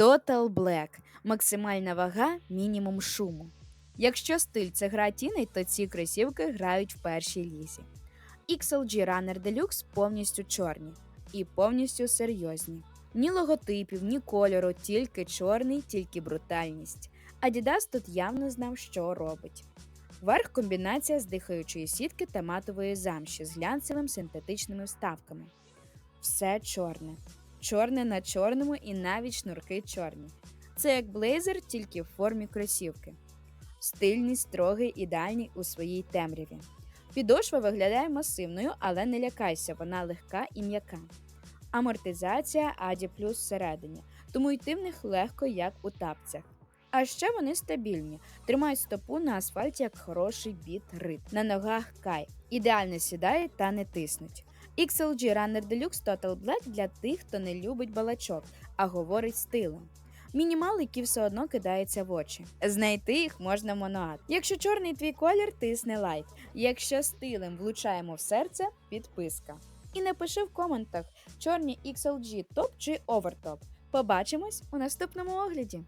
Total Black максимальна вага, мінімум шуму. Якщо стиль це гра тіней, то ці кросівки грають в першій лізі. XLG Runner Deluxe повністю чорні і повністю серйозні. Ні логотипів, ні кольору, тільки чорний, тільки брутальність. Adidas тут явно знав, що робить. Верх комбінація з дихаючої сітки та матової замші з глянцевим синтетичними вставками. Все чорне. Чорне на чорному і навіть шнурки чорні. Це як блейзер, тільки в формі кросівки. Стильний, строгий, ідеальний у своїй темряві. Підошва виглядає масивною, але не лякайся, вона легка і м'яка. Амортизація Аді плюс всередині, тому йти в них легко, як у тапцях. А ще вони стабільні, тримають стопу на асфальті як хороший біт рит. На ногах кай, ідеально сідають та не тиснуть. XLG Runner Deluxe Total Black для тих, хто не любить балачок, а говорить стилем. Мінімал, який все одно кидається в очі. Знайти їх можна моноат. Якщо чорний твій колір, тисни лайк. Якщо стилем влучаємо в серце, підписка. І напиши в коментах, чорні XLG топ чи овертоп. Побачимось у наступному огляді.